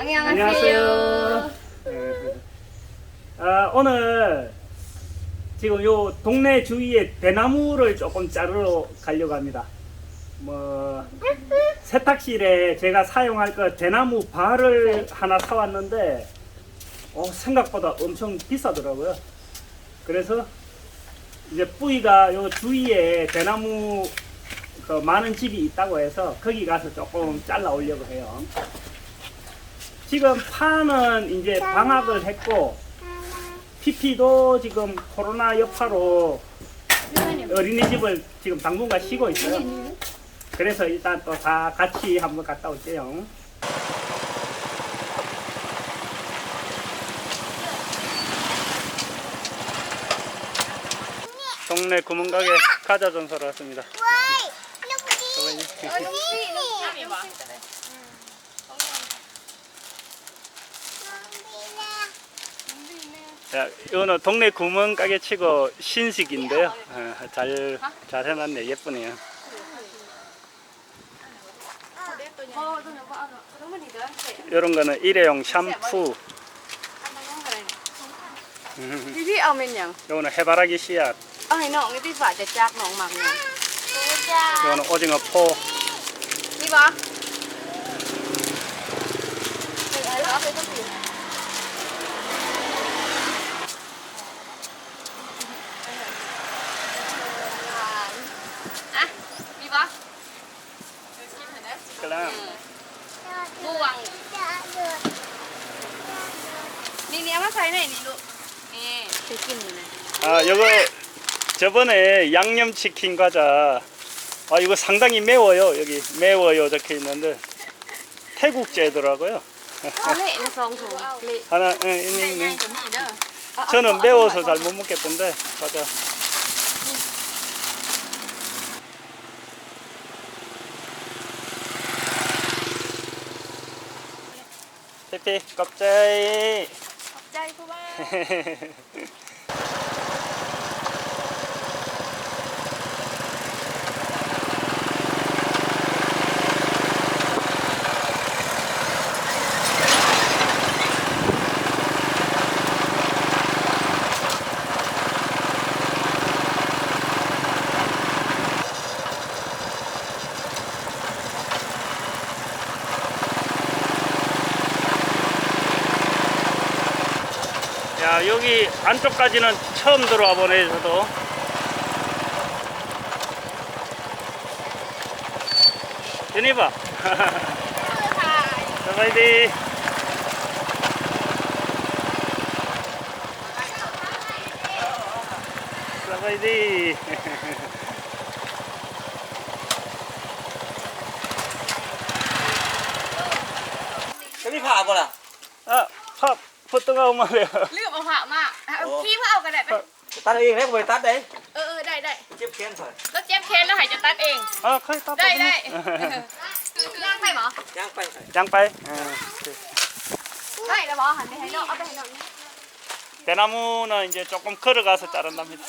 안녕하세요. 네. 아, 오늘 지금 요 동네 주위에 대나무를 조금 자르러 가려고 합니다. 뭐 세탁실에 제가 사용할 그 대나무 발을 하나 사왔는데 어, 생각보다 엄청 비싸더라고요. 그래서 이제 뿌이가 요 주위에 대나무 그 많은 집이 있다고 해서 거기 가서 조금 잘라 오려고 해요. 지금 파는 이제 방학을 했고 PP도 지금 코로나 여파로 어린이집을 지금 당분간 쉬고 있어요. 그래서 일단 또 다 같이 한번 갔다 올게요. 동네 구멍가게 가자 전설로 왔습니다. 야, 이거는 동네 구멍 가게 치고 신식인데요. 어, 잘, 잘 해놨네. 예쁘네요. 이런 거는 일회용 샴푸. Thì biết ông bên nhận 이거는 해바라기 씨앗. Ông này nó cái tí vải chặt chặt nó mặn nhận 이거는 오징어 포. Đi bỏ 이번에 양념치킨 과자. 아 이거 상당히 매워요 여기. 매워요 적혀 있는데. 태국제더라고요. 하나 응, 응, 응. 저는 매워서 잘 못 먹겠던데 과자. 페페 껍자이 껍자이 소바 안쪽까지는 처음 들어와 보네 저도. 유니바 사바이디 사바이디 여기 가 보라. 아, 팝, 포토가 오마래요. 리가 ตัดเอาเองได้บ่ไปตัดได้ เออเออได้ได้ เจ็บแขนถอย แล้วเจ็บเค้นแล้วหายจะตัดเอง 아, 커이 팝 ได้ได้ย่างไปหมอ ย่างไป 장빠이 어, ได้แล้วหมอหันไปให้น้องเอาไปให้น้อง 대나무는 이제 조금 걸어가서 자른답니다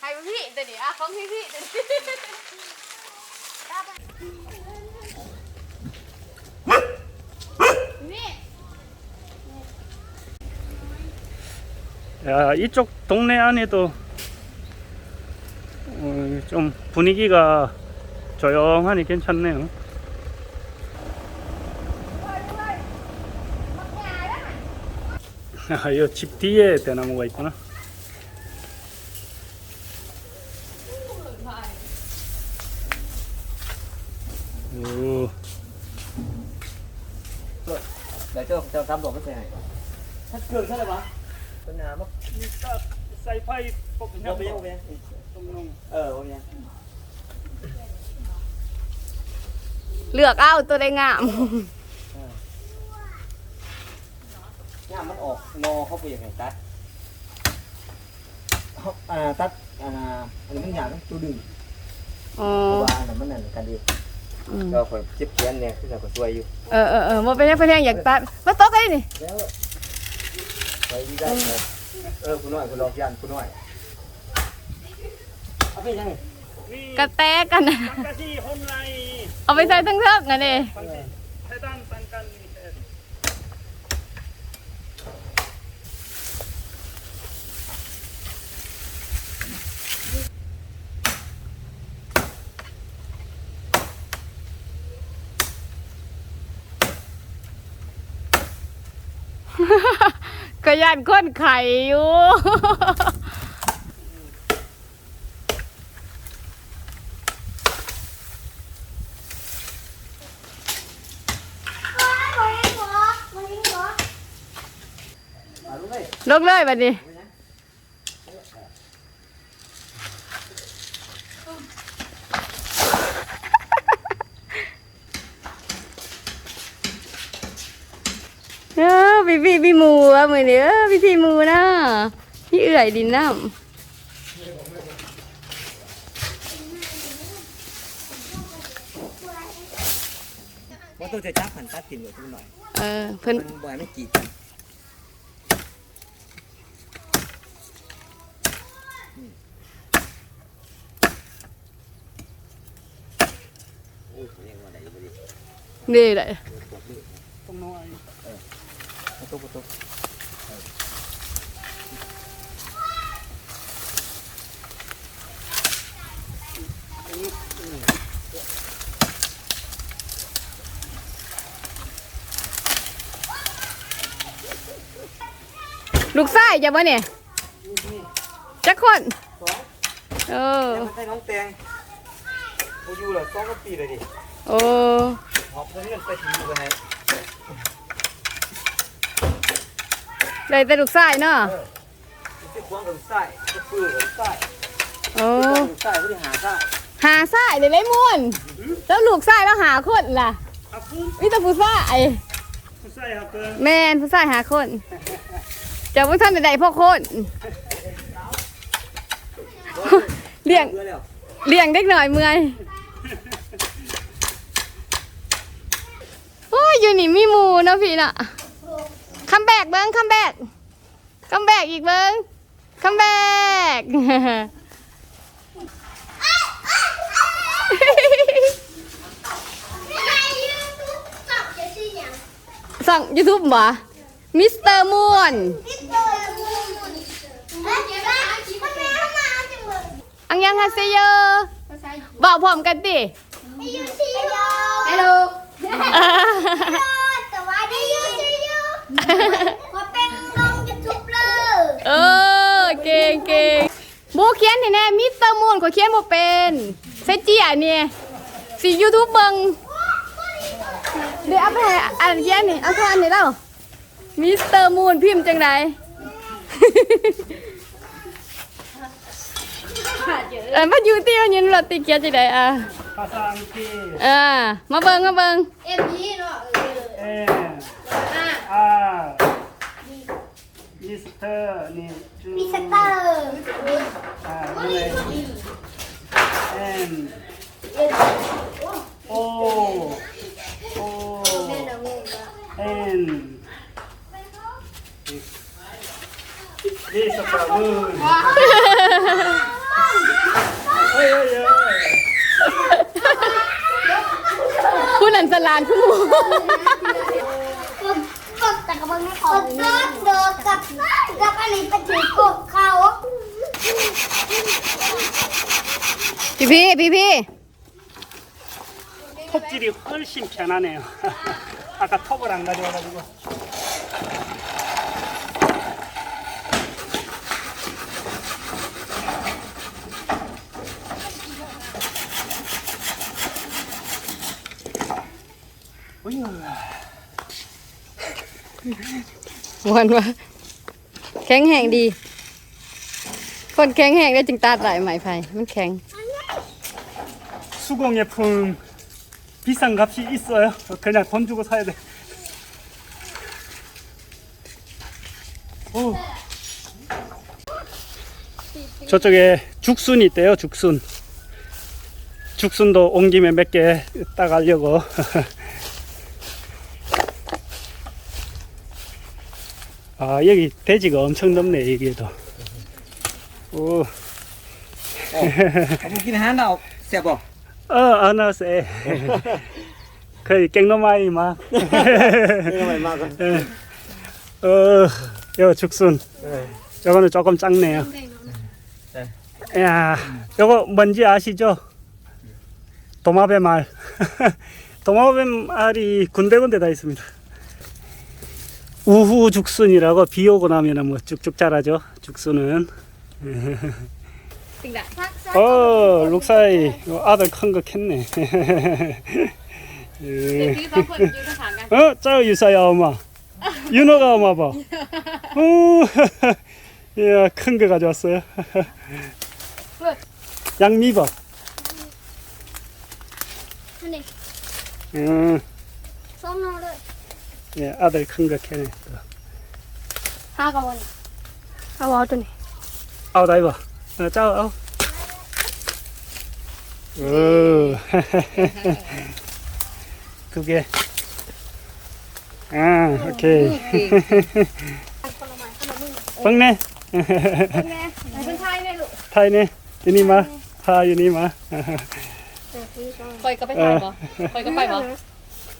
ให้พี่เดี๋ยวนี้อ่ะของพี่พี่เดี๋ยวนี้ 야, 이쪽 동네 안에도 어, 좀 분위기가 조용하니 괜찮네요. 아, 이집 뒤에 대나무가 있구나. 오. มีก็ใส่ไฟปกตินะเงเออโอเคเลือกเอาตัวได้งามงามมันออกนอเข้าไปอย่างไรตัดอ่าตัดอ่าอันนี้มันหยาบตัวดึงอ๋อว่ามันนั่นกันดีก็คนเจ็บแขนเนี่ยคือก็ช่วยอยู่เออเออเออมเป็นแค่เพียงอยากตัดมาตกได้นี่ไปดีได้ เออคุณน้อยคุณลอกยันคุณน้อยเอาไปยังกระแตกกันเอาไปใส่ทั้งเทิกไงเด้ ใช้ตั้งสังกันนี่ ก็ยันคนไข่อยู่เอาลูกเลยลงเลยบัดนี้ เนี่ยพิธีมือนะพี่เอื่อยดินน้ำว่าตัวจะจับผันตัดกินหน่อหน่อยเออเพิ่นนบอยไม่กี่นี่แหละตรงน้อยเออประตูป ลูกไส้จะบ่เนี่ยจักคนเออยังไม่ใช่น้องแตงโอ้อยู่เหรอสองก็ปีเลยดิโอ้หอบเงินไปถึงอยู่กันไหนเลยแต่ลูกไส้เนาะที่ควงกับไส้ที่ปื้อกับไส้โอ้กับไส้ก็ได้หาไส้หาไส้เลยเลยมุนแล้วลูกไส้แล้วหาคนล่ะครับคุณมีแต่ผู้ไส้ผู้ใส่ครับเพิ่นแม่นผู้ไส้หาคน จะว่าท่านใดพ่อคนเลี้ยงเพื่อแล้วเลี้ยงเด็กหน่อยเมื่อยโอ้ยอยู่นี่มีหมูเนาะพี่เนาะคัมแบกเบิ้งคัมแบกคัมแบกอีกเบิ้งคัมแบกสั่งยูทูบบ่ มิสเตอร์มูนอังยังฮาเซโยบอกพร้อมกันดิฮัลโหลสวัสดียูซียูขอเป็นน้องยูทูบเลยเออเก่งเก่งโบเขียนให้แน่มิสเตอร์มูนขอเขียนบ่เป็นเซเจียเนี่ยสิยูทูบเบิงเดี๋ยวเอาไปให้อ่านเขียนนี่เอาทานนี่แล้ว มิสเตอร์มูนพิมพ์จังไดเออมาอยู่ที่ยืนรถติเกียร์จังไดอะภาษาอังกฤษเออมาเบิงมาเบิงเอ็มยี่เนาะเอ็มอะอาร์มิสเตอร์นี่จูมิสเตอร์อ่านี่เลยเอ็มโอโอเอ็น นี่สปาร์มูนเฮ้ยเฮ้ยเฮ้ย ผู้นันสลานผู้หมู กดแต่กระเบื้องไม่ขอดโดดกับกับอันนี้เป็นถือกบเขา พี่พี่พี่พี่ 톱질이 훨씬 편하네요. 아까 톱을 안 가져와가지고. วันว่าแข็งแห้งดี คนแข็งแห้งได้จึงตาดไหลไหมไผ่มันแข็ง 수공예품 비싼 값이 있어요. 그냥 돈 주고 사야 돼. 오. 저쪽에 죽순이 있대요, 죽순. 죽순도 온 김에 몇 개 따가려고. 아 여기 돼지가 엄청 넓네 여기에도 오. 어, 먹긴 하나 세보. 어, 하나 세. 거의 깽놈아이 막. 깽놈아이 막. 예. 어, 요 죽순. 요거는 조금 작네요. 야, 요거 뭔지 아시죠? 도마뱀알. 도마뱀알이 군데군데 다 있습니다. 우후 죽순이라고 비 오고 나면은 뭐 쭉쭉 자라죠. 죽순은. Đã. 어, 룩사이 요 아들 큰 거 캤네. 예. À? 어, 짜 유사야 엄마. 윤호가 엄마 봐. 어, 이야 큰 거 가져왔어요. 양미밥. Này, 음, rồi. 예, 아들 큰 거 캐네. Hai con này. À, bỏ tôi này. 아우 나이 봐. 어, 짜 아우. 오. 두 개. 아, 오케이. 먹네. Nè, con trai này lụ. ไทยเนี่ยอยู่นี่มาพาอยู่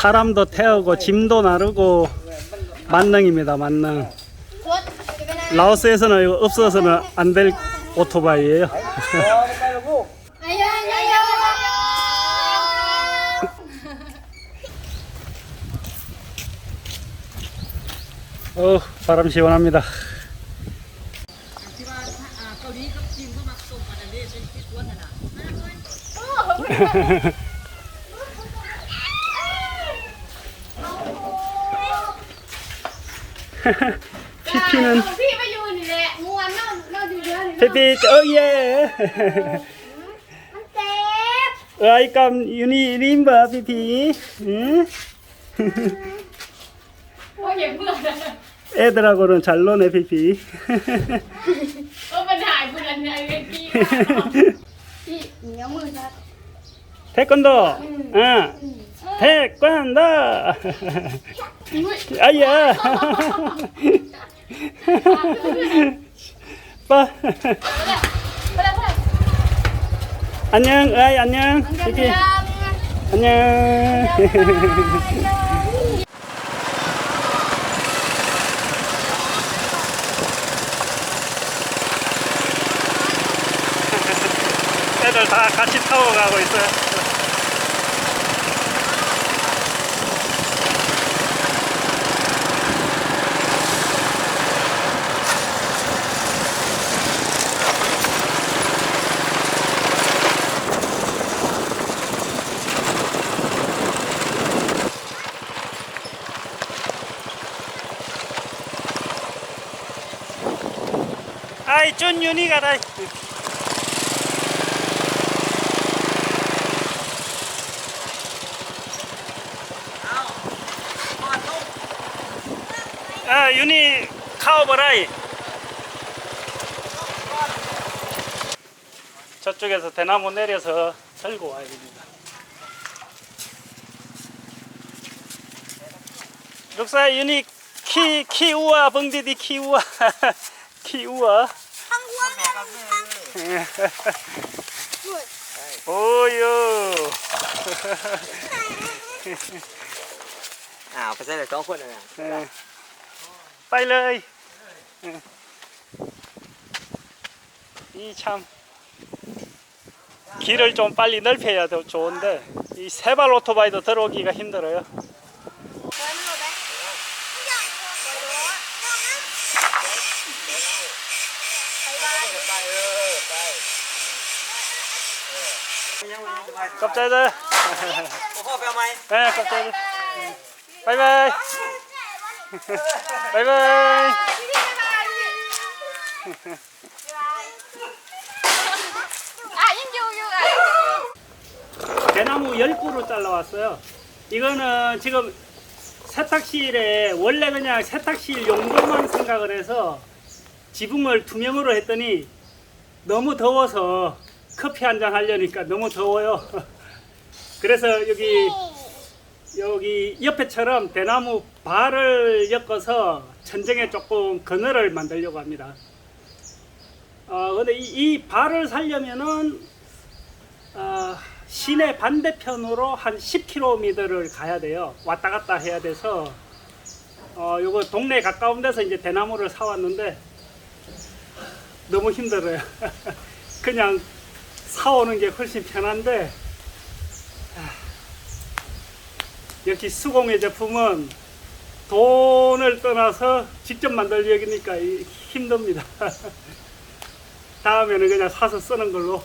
사람도 태우고 짐도 나르고 만능입니다. 만능. 라오스에서는 이거 없어서는 안 될 오토바이예요. 어, 바람 시원합니다. 피피는. 피피 어예. 아이깜 유니 림바 피피. 응? Vừa. 애들하고는 잘 노네 피피. Chị, nhớ mười ra. 태권도. 아. 태권도. 아야. 빠. 안녕. 아이 안녕. 피피. 안녕. 애들 다 같이 타고 가고 있어요. 아이 쫀 윤이 가다. 아 윤이 카오버라이. 저쪽에서 대나무 내려서 들고 와야 됩니다. 룩사 윤이 키 키우아 벙디디 키우아 키우아. 오요. À, phải xem là có khuôn này nè. เออไปเลยเออ이 참 길을 좀 빨리 넓혀야 더 좋은데 이 세발 오토바이도 들어오기가 힘들어요. 갑자기 Có kho phèo mày. 네, 갑자기 바이바이 바이바이 À, nhưng dù dù à. 대나무 10그루 잘라왔어요. 이거는 지금 세탁실에 원래 그냥 세탁실 용도만 생각을 해서 지붕을 투명으로 했더니 너무 더워서 커피 한 잔 하려니까 너무 더워요. 그래서 여기 여기 옆에처럼 대나무 발을 엮어서 천정에 조금 그늘을 만들려고 합니다. 어, 근데 이, 이 발을 살려면은 어, 시내 반대편으로 한 10km를 가야 돼요. 왔다 갔다 해야 돼서 어, 요거 동네 가까운 데서 이제 대나무를 사왔는데 너무 힘들어요. 그냥 사오는 게 훨씬 편한데 아, 역시 수공예 제품은 돈을 떠나서 직접 만들려니까 이- 힘듭니다. 다음에는 그냥 사서 쓰는 걸로